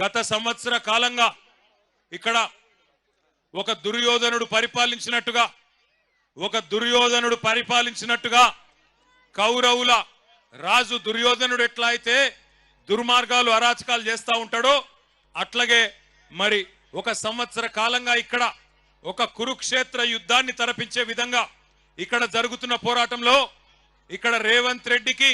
గత సంవత్సర కాలంగా ఇక్కడ ఒక దుర్యోధనుడు పరిపాలించినట్టుగా ఒక దుర్యోధనుడు పరిపాలించినట్టుగా కౌరవుల రాజు దుర్యోధనుడు ఎట్లా అయితే దుర్మార్గాలు అరాచకాలు చేస్తూ ఉంటాడో అట్లాగే మరి ఒక సంవత్సర కాలంగా ఇక్కడ ఒక కురుక్షేత్ర యుద్ధాన్ని తరపించే విధంగా ఇక్కడ జరుగుతున్న పోరాటంలో ఇక్కడ రేవంత్ రెడ్డికి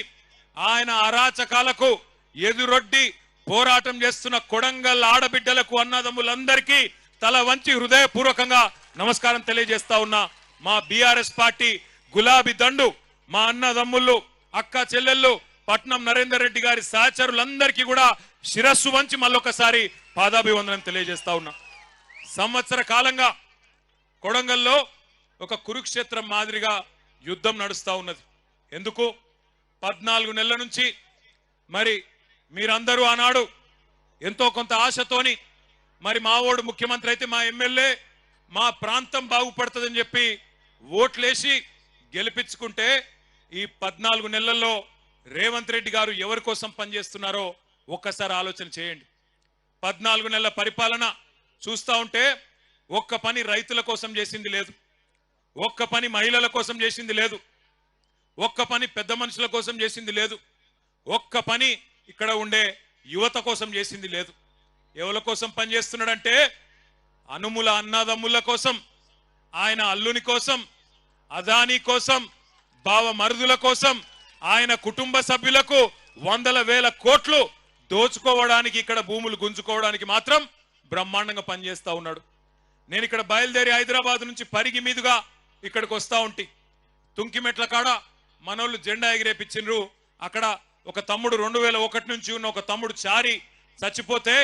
ఆయన అరాచకాలకు ఎదురొడ్డి పోరాటం చేస్తున్న కొడంగల్ ఆడబిడ్డలకు అన్నదమ్ములందరికీ తల వంచి హృదయపూర్వకంగా నమస్కారం తెలియజేస్తా ఉన్నా. మా బీఆర్ఎస్ పార్టీ గులాబీ దండు మా అన్నదమ్ముళ్ళు అక్క చెల్లెళ్ళు పట్నం నరేందర్ రెడ్డి గారి సహచరులందరికీ కూడా శిరస్సు వంచి మళ్ళొకసారి పాదాభివందనం తెలియజేస్తా ఉన్నా. సంవత్సర కాలంగా కొడంగల్లో ఒక కురుక్షేత్రం మాదిరిగా యుద్ధం నడుస్తూ ఉన్నది. ఎందుకు? పద్నాలుగు నెలల నుంచి మరి మీరందరూ ఆనాడు ఎంతో కొంత ఆశతోని మరి మా ఓడు ముఖ్యమంత్రి అయితే మా ఎమ్మెల్యే మా ప్రాంతం బాగుపడుతుందని చెప్పి ఓట్లేసి గెలిపించుకుంటే ఈ పద్నాలుగు నెలల్లో రేవంత్ రెడ్డి గారు ఎవరి కోసం పనిచేస్తున్నారో ఒక్కసారి ఆలోచన చేయండి. పద్నాలుగు నెలల పరిపాలన చూస్తా ఉంటే ఒక్క పని రైతుల కోసం చేసింది లేదు. ఒక్క పని మహిళల కోసం చేసింది లేదు. ఒక్క పని పెద్ద మనుషుల కోసం చేసింది లేదు. ఒక్క పని ఇక్కడ ఉండే యువత కోసం చేసింది లేదు. ఎవరి కోసం పనిచేస్తున్నాడంటే అనుముల అన్నదమ్ముల కోసం ఆయన అల్లుని కోసం అదానీ కోసం బావ మరుదుల కోసం ఆయన కుటుంబ సభ్యులకు వందల వేల కోట్లు దోచుకోవడానికి ఇక్కడ భూములు గుంజుకోవడానికి మాత్రం బ్రహ్మాండంగా పనిచేస్తా ఉన్నాడు. నేను ఇక్కడ బయలుదేరి హైదరాబాద్ నుంచి పరిగి మీదుగా ఇక్కడికి వస్తా ఉంటి. తుంకిమెట్ల కాడ మనోళ్ళు జెండా ఎగిరేపించిండ్రు అక్కడ ఒక తమ్ముడు రెండు వేల ఒకటి నుంచి ఉన్న ఒక తమ్ముడు చారి చచ్చిపోతే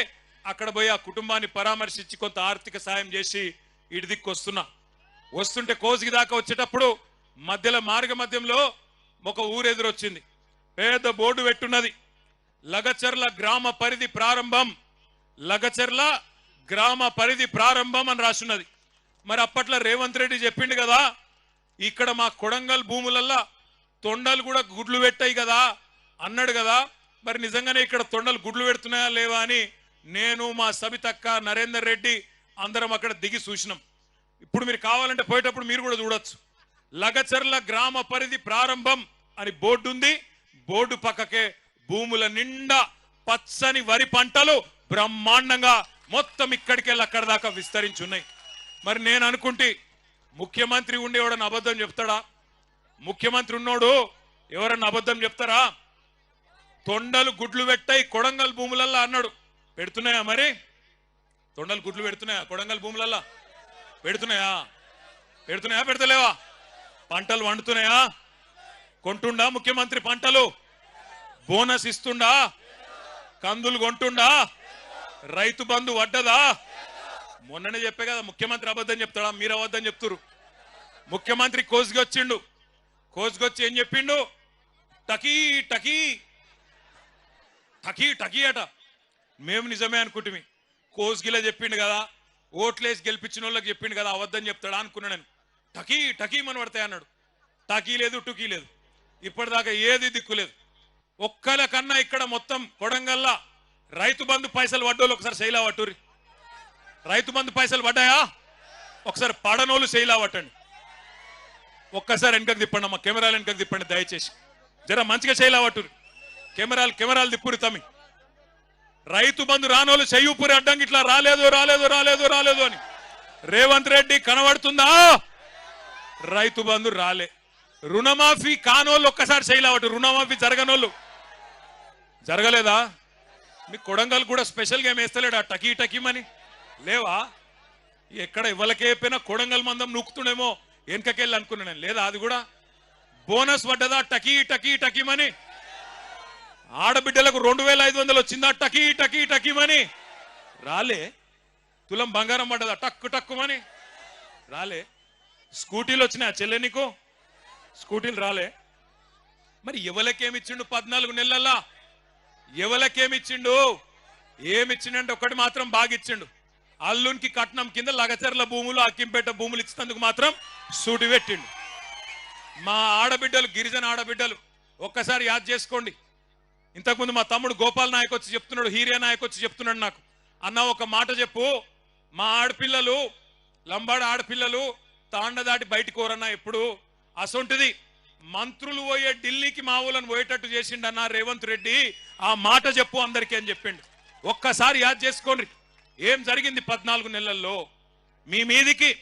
అక్కడ పోయి ఆ కుటుంబాన్ని పరామర్శించి కొంత ఆర్థిక సాయం చేసి ఇటు దిక్కు వస్తున్నా. వస్తుంటే కోసిగి దాకా వచ్చేటప్పుడు మధ్యలో మార్గ మధ్యంలో ఒక ఊరెదురొచ్చింది పేద బోర్డు పెట్టున్నది. లగచర్ల గ్రామ పరిధి ప్రారంభం. లగచర్ల గ్రామ పరిధి ప్రారంభం అని రాసున్నది. మరి అప్పట్లో రేవంత్ రెడ్డి చెప్పిండు కదా ఇక్కడ మా కొడంగల్ భూములల్లా తొండలు కూడా గుడ్లు పెట్టాయి కదా అన్నాడు కదా మరి నిజంగానే ఇక్కడ తొండలు గుడ్లు పెడుతున్నాయా లేవా అని నేను మా సబితక్క నరేందర్ రెడ్డి అందరం అక్కడ దిగి చూసినాం. ఇప్పుడు మీరు కావాలంటే పోయేటప్పుడు మీరు కూడా చూడొచ్చు. లగచర్ల గ్రామ పరిధి ప్రారంభం అని బోర్డు ఉంది. బోర్డు పక్కకే భూముల నిండా పచ్చని వరి పంటలు బ్రహ్మాండంగా మొత్తం ఇక్కడికెళ్ళి అక్కడ దాకా విస్తరించున్నాయి. మరి నేను అనుకుంటే ముఖ్యమంత్రి ఉండేవాడని అబద్ధం చెప్తాడా? ముఖ్యమంత్రి ఉన్నోడు ఎవరన్నా అబద్ధం చెప్తారా? తొండలు గుడ్లు పెట్టాయి కొడంగల్ భూములల్లా అన్నాడు. పెడుతున్నాయా మరి? తొండలు గుడ్లు పెడుతున్నాయా? కొడంగల్ భూములల్లా? పెడుతున్నాయా? పెడుతున్నాయా? పెడతలేవా? పంటలు వండుతున్నాయా? కొంటుండా ముఖ్యమంత్రి పంటలు? బోనస్ ఇస్తుండా? కందులు కొంటుండా? రైతు బంధు వడ్డదా? మొన్ననే చెప్పే కదా ముఖ్యమంత్రి అబద్ధం చెప్తాడా? మీరు అబద్ధం చెప్తురు ముఖ్యమంత్రి కోసుకొచ్చిండు. కోసుకొచ్చి ఏం చెప్పిండు? టకీ టకీ. టకీ టకీ అట. మేము నిజమే అనుకుంటుమి. కోసుగిలా చెప్పిండు కదా ఓట్లేసి గెలిపించిన వాళ్ళకి చెప్పిండు కదా అవద్దని చెప్తాడా అనుకున్నా నేను. టకీ టకీ మన పడతాయి అన్నాడు. టకీ లేదు టుకీ లేదు. ఇప్పటిదాకా ఏది దిక్కు లేదు. ఒక్కల కన్నా ఇక్కడ మొత్తం కొడంగల్లా రైతు బంధు పైసలు పడ్డోళ్ళు ఒకసారి శైలా పట్టురి రైతు బంధు పైసలు పడ్డాయా? ఒకసారి పడనోళ్ళు శైలా పట్టండి. ఒక్కసారి వెనకకు తిప్పండి అమ్మ కెమెరాలు వెనకకు తిప్పండి దయచేసి. జర మంచిగా శైలా పట్టురి కెమెరాలు కెమెరాలు తిప్పురి తమ్మి. రైతు బంధు రానోళ్ళు చెయ్యూపురి అడ్డంకి ఇట్లా రాలేదు రాలేదు రాలేదు రాలేదు అని. రేవంత్ రెడ్డి కనబడుతుందా? రైతు బంధు రాలే. రుణమాఫీ కానోళ్ళు ఒక్కసారి చేయలేవట రుణమాఫీ జరగనోళ్ళు. జరగలేదా? మీ కొడంగల్ కూడా స్పెషల్గా ఏం వేస్తలేడా టకీ టకీమని లేవా? ఎక్కడ ఇవ్వలకేపోయినా కొడంగల్ మందం నూకుతుండేమో వెనకకెళ్ళి అనుకున్నాను లేదా అది కూడా? బోనస్ పడ్డదా? టకీ టకీ టకీమని ఆడబిడ్డలకు రెండు వేల ఐదు వందలు వచ్చిందా? టకీ టకీ టకీమని రాలే. తులం బంగారం పడ్డదా? టక్కు టక్కుమని రాలే. స్కూటీలు వచ్చినాయా చెల్లె నీకు? స్కూటీలు రాలే. మరి ఎవలకేమిచ్చిండు పద్నాలుగు నెలల్లో? ఎవలకేమిచ్చిండు? ఏమిచ్చిండంటే ఒకటి మాత్రం బాగా ఇచ్చిండు అల్లునికి కట్నం కింద లగచర్ల భూములు అక్కింపేట భూములు ఇచ్చినందుకు మాత్రం సూటి పెట్టిండు మా ఆడబిడ్డలు గిరిజన ఆడబిడ్డలు ఒక్కసారి యాద్ చేసుకోండి. ఇంతకుముందు మా తమ్ముడు గోపాల్ నాయక్ వచ్చి చెప్తున్నాడు హీరియా నాయక్ వచ్చి చెప్తున్నాడు నాకు. అన్న ఒక మాట చెప్పు. మా ఆడపిల్లలు లంబాడ ఆడపిల్లలు తాండ దాటి బయటికి కోరన్నా ఎప్పుడు? అసొంటిది. మంత్రులు పోయే ఢిల్లీకి మా ఊళ్ళని పోయేటట్టు చేసిండన్న రేవంత్ రెడ్డి. ఆ మాట చెప్పు అందరికీ అని చెప్పిండు. ఒక్కసారి యాద్ చేసుకోండి. ఏం జరిగింది పద్నాలుగు నెలల్లో? మీ మీదికి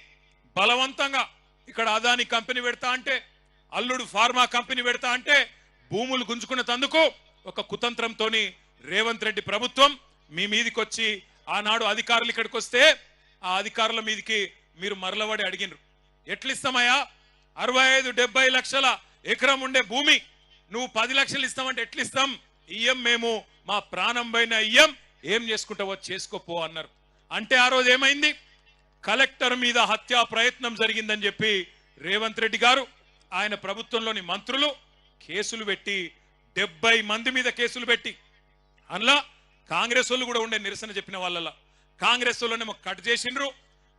బలవంతంగా ఇక్కడ అదాని కంపెనీ పెడతా అంటే అల్లుడు ఫార్మా కంపెనీ పెడతా అంటే భూములు గుంజుకున్న తందుకు ఒక కుతంత్రంతోని రేవంత్ రెడ్డి ప్రభుత్వం మీ మీదికి వచ్చి ఆనాడు అధికారులు ఇక్కడికి వస్తే ఆ అధికారుల మీదికి మీరు మరలబడి అడిగినరు. ఎట్లిస్తామయ్యా? అరవై ఐదు డెబ్బై లక్షల ఎకరం ఉండే భూమి. నువ్వు పది లక్షలు ఇస్తామంటే ఎట్లిస్తాం? ఇయ్యం మేము మా ప్రాణం పైన ఇయ్యం. ఏం చేసుకుంటావో చేసుకోపో అన్నారు. అంటే ఆ రోజు ఏమైంది? కలెక్టర్ మీద హత్యా ప్రయత్నం జరిగిందని చెప్పి రేవంత్ రెడ్డి గారు ఆయన ప్రభుత్వంలోని మంత్రులు కేసులు పెట్టి డెబ్బై మంది మీద కేసులు పెట్టి అందులో కాంగ్రెస్ వాళ్ళు కూడా ఉండే నిరసన చెప్పిన వాళ్ళ కాంగ్రెస్ వాళ్ళనేమో కట్ చేసిండ్రు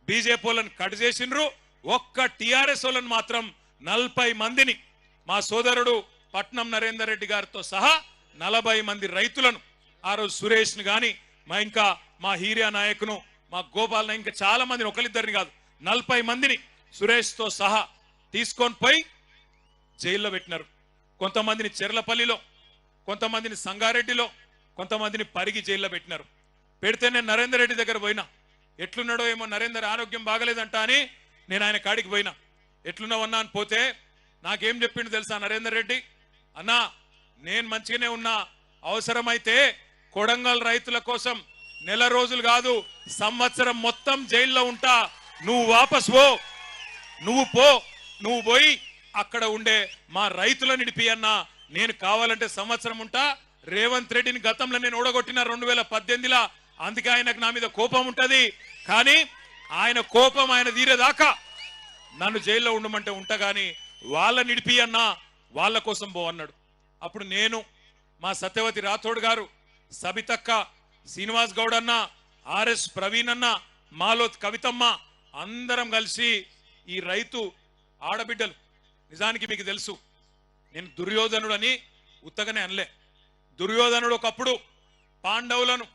బీజేపీ వాళ్ళని కట్ చేసిండ్రు ఒక్క టిఆర్ఎస్ వాళ్ళని మాత్రం నలభై మందిని మా సోదరుడు పట్నం నరేందర్ రెడ్డి గారితో సహా నలభై మంది రైతులను ఆ రోజు సురేష్ను కానీ మా ఇంకా మా హీరియా నాయకును మా గోపాల్ ఇంకా చాలా మందిని ఒకరిద్దరిని కాదు నలభై మందిని సురేష్తో సహా తీసుకొని పోయి జైల్లో పెట్టినారు. కొంతమందిని చెర్లపల్లిలో కొంతమందిని సంగారెడ్డిలో కొంతమందిని పరిగి జైల్లో పెట్టినారు. పెడితే నేను నరేందర్ రెడ్డి దగ్గర పోయినా. ఎట్లున్నాడో ఏమో నరేందర్ ఆరోగ్యం బాగలేదంట అని నేను ఆయన కాడికి పోయినా. ఎట్లున్నావన్నా అని పోతే నాకేం చెప్పిండు తెలుసా నరేందర్ రెడ్డి? అన్నా నేను మంచిగానే ఉన్నా. అవసరమైతే కొడంగల్ రైతుల కోసం నెల రోజులు కాదు సంవత్సరం మొత్తం జైల్లో ఉంటా. నువ్వు వాపస్ పో. నువ్వు పో. నువ్వు పోయి అక్కడ ఉండే మా రైతుల నిడిపియన్నా నేను కావాలంటే సంవత్సరం ఉంటా. రేవంత్ రెడ్డిని గతంలో నేను ఓడగొట్టిన రెండు వేల పద్దెనిమిదిలా అందుకే ఆయనకు నా మీద కోపం ఉంటుంది. కానీ ఆయన కోపం ఆయన తీరేదాకా నన్ను జైల్లో ఉండమంటే ఉంటా కానీ వాళ్ళ నిడిపి అన్నా వాళ్ళ కోసం పో అన్నాడు. అప్పుడు నేను మా సత్యవతి రాథోడ్ గారు సబితక్క శ్రీనివాస్ గౌడ్ అన్న ఆర్ఎస్ ప్రవీణ్ అన్న మాలోత్ కవితమ్మ అందరం కలిసి ఈ రైతు ఆడబిడ్డలు నిజానికి మీకు తెలుసు నేను దుర్యోధనుడు అని ఉత్తగనే అనలే. దుర్యోధనుడు ఒకప్పుడు పాండవులను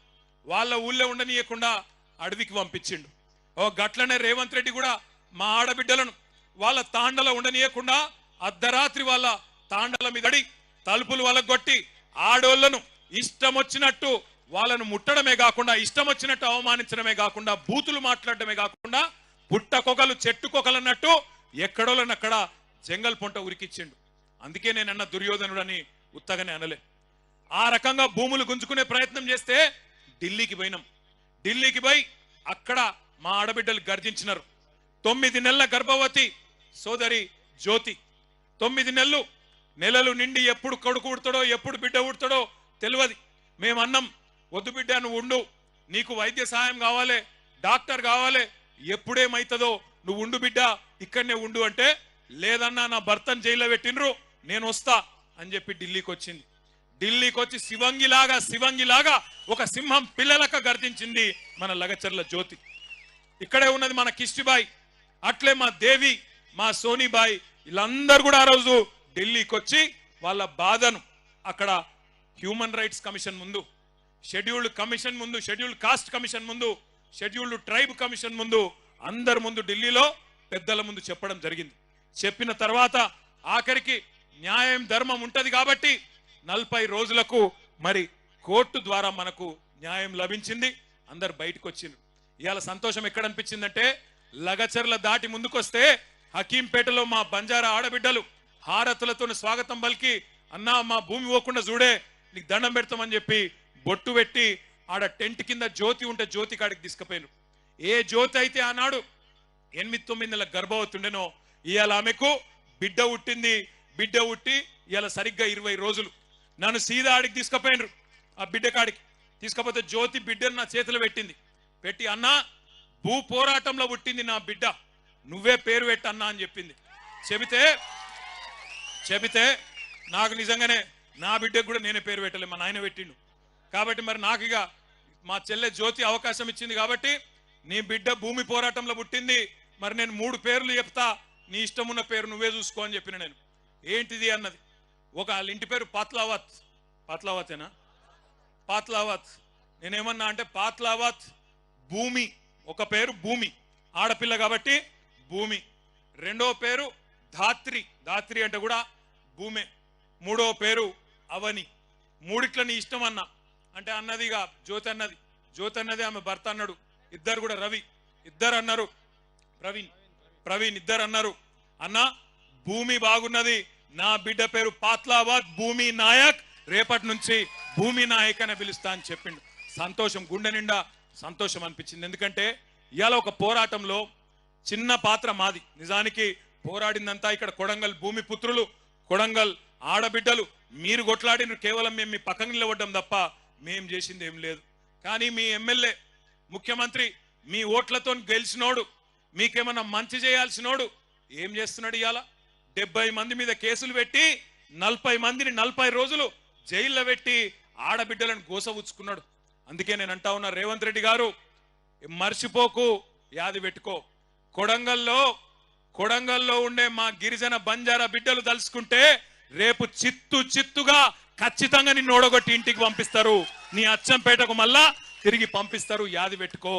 వాళ్ళ ఊళ్ళో ఉండనీయకుండా అడవికి పంపించిండు. ఓ గట్లనే రేవంత్ రెడ్డి కూడా మా ఆడబిడ్డలను వాళ్ళ తాండలో ఉండనీయకుండా అర్ధరాత్రి వాళ్ళ తాండల మీద అడి తలుపులు వలగొట్టి ఆడోళ్ళను ఇష్టం వచ్చినట్టు వాళ్ళను ముట్టడమే కాకుండా ఇష్టం వచ్చినట్టు అవమానించడమే కాకుండా బూతులు మాట్లాడడమే కాకుండా పుట్టకొకలు చెట్టుకొకలు అన్నట్టు ఎక్కడోళ్ళని అక్కడ జంగల్ పొంట ఉరికిచ్చిండు. అందుకే నేను అన్న దుర్యోధనుడు అని ఉత్తగానే అనలే. ఆ రకంగా భూములు గుంజుకునే ప్రయత్నం చేస్తే ఢిల్లీకి పోయినాం. ఢిల్లీకి పోయి అక్కడ మా ఆడబిడ్డలు గర్జించినారు. తొమ్మిది నెలల గర్భవతి సోదరి జ్యోతి. తొమ్మిది నెలలు నెలలు నిండి ఎప్పుడు కొడుకు ఉడతాడో ఎప్పుడు బిడ్డ ఉడతాడో తెలియదు మేమన్నాం వద్దు బిడ్డ నువ్వు ఉండు. నీకు వైద్య సహాయం కావాలి డాక్టర్ కావాలి. ఎప్పుడేమైతుందో నువ్వు ఉండు బిడ్డ ఇక్కడనే ఉండు అంటే లేదన్నా నా భర్తను జైల్లో పెట్టినరు నేను వస్తా అని చెప్పి ఢిల్లీకి వచ్చింది ఢిల్లీకి వచ్చి శివంగిలాగా శివంగిలాగా ఒక సింహం పిల్లలక గర్జించింది మన లగచర్ల జ్యోతి. ఇక్కడే ఉన్నది మన కిష్టిబాయ్ అట్లే మా దేవి మా సోనీబాయ్ వీళ్ళందరూ కూడా ఆ రోజు ఢిల్లీకి వచ్చి వాళ్ళ బాధను అక్కడ హ్యూమన్ రైట్స్ కమిషన్ ముందు షెడ్యూల్డ్ కమిషన్ ముందు షెడ్యూల్డ్ కాస్ట్ కమిషన్ ముందు షెడ్యూల్డ్ ట్రైబ్ కమిషన్ ముందు అందరి ముందు ఢిల్లీలో పెద్దల ముందు చెప్పడం జరిగింది. చెప్పిన తర్వాత ఆఖరికి న్యాయం ధర్మం ఉంటది కాబట్టి నలభై రోజులకు మరి కోర్టు ద్వారా మనకు న్యాయం లభించింది. అందరు బయటకు వచ్చిండ్రు ఇవాళ సంతోషం ఎక్కడ అనిపించిందంటే లగచర్ల దాటి ముందుకొస్తే హకీంపేటలో మా బంజారా ఆడబిడ్డలు హారతులతో స్వాగతం పలికి అన్నా మా భూమి పోకుండా చూడే నీకు దండం పెడతామని చెప్పి బొట్టు పెట్టి ఆడ టెంట్ కింద జ్యోతి ఉంటే జ్యోతి కాడికి తీసుకుపోయినారు ఏ జ్యోతి అయితే ఆనాడు ఎనిమిది తొమ్మిది నెలల గర్భవతుండెనో ఇవాళ ఆమెకు బిడ్డ పుట్టింది. బిడ్డ పుట్టి ఇవాళ సరిగ్గా ఇరవై రోజులు. నన్ను సీదా ఆడికి తీసుకుపోయినరు. ఆ బిడ్డ కాడికి. తీసుకపోతే జ్యోతి బిడ్డను నా చేతిలో పెట్టింది. పెట్టి అన్నా భూ పోరాటంలో పుట్టింది నా బిడ్డ. నువ్వే పేరు పెట్టన్నా అని చెప్పింది. చెబితే చెబితే నాకు నిజంగానే నా బిడ్డకు కూడా నేనే పేరు పెట్టలే. మా నాయన పెట్టిండు. కాబట్టి మరి నాకు ఇక మా చెల్లె జ్యోతి అవకాశం ఇచ్చింది కాబట్టి నీ బిడ్డ భూమి పోరాటంలో పుట్టింది. మరి నేను మూడు పేర్లు చెప్తా. నీ ఇష్టం ఉన్న పేరు నువ్వే చూసుకో అని చెప్పిన నేను. ఏంటిది అన్నది? ఒక వాళ్ళ ఇంటి పేరు పాత్లావాత్. పాత్లావాతేనా? పాత్లావత్. నేనేమన్నా అంటే పాత్లావత్ భూమి. ఒక పేరు భూమి. ఆడపిల్ల కాబట్టి భూమి. రెండో పేరు ధాత్రి. ధాత్రి అంటే కూడా భూమే. మూడో పేరు అవని. మూడిట్ల నీ ఇష్టం అన్న. అంటే అన్నదిగా జ్యోతి అన్నది. జ్యోతి అన్నది ఆమె భర్త అన్నాడు. ఇద్దరు కూడా రవి. ఇద్దరు అన్నారు ప్రవీణ్ ప్రవీణ్ ఇద్దరు అన్నారు. అన్న భూమి బాగున్నది. నా బిడ్డ పేరు పాత్లాబాద్ భూమి నాయక్. రేపటి నుంచి భూమి నాయక్ అని పిలుస్తా అని చెప్పిండు. సంతోషం గుండె నిండా సంతోషం అనిపించింది. ఎందుకంటే ఇవాళ ఒక పోరాటంలో చిన్న పాత్ర మాది. నిజానికి పోరాడిందంతా ఇక్కడ కొడంగల్ భూమి పుత్రులు కొడంగల్ ఆడబిడ్డలు. మీరు కొట్లాడిన కేవలం మేము మీ పక్కన నిలబడ్డం తప్ప మేం చేసింది ఏం లేదు. కానీ మీ ఎమ్మెల్యే ముఖ్యమంత్రి మీ ఓట్లతో గెలిచినోడు మీకేమన్నా మంచి చేయాల్సినోడు ఏం చేస్తున్నాడు ఇవాళ డెబ్బై మంది మీద కేసులు పెట్టి నలభై మందిని నలభై రోజులు జైల్లో పెట్టి ఆడబిడ్డలను గోసవుచ్చుకున్నాడు అందుకే నేను అంటా ఉన్నా రేవంత్ రెడ్డి గారు మర్చిపోకు యాది పెట్టుకో. కొడంగల్లో కొడంగల్లో ఉండే మా గిరిజన బంజారా బిడ్డలు తలుసుకుంటే రేపు చిత్తు చిత్తుగా ఖచ్చితంగా నిన్ను ఓడగొట్టి ఇంటికి పంపిస్తారు. నీ అచ్చంపేటకు మళ్ళా తిరిగి పంపిస్తారు యాది పెట్టుకో.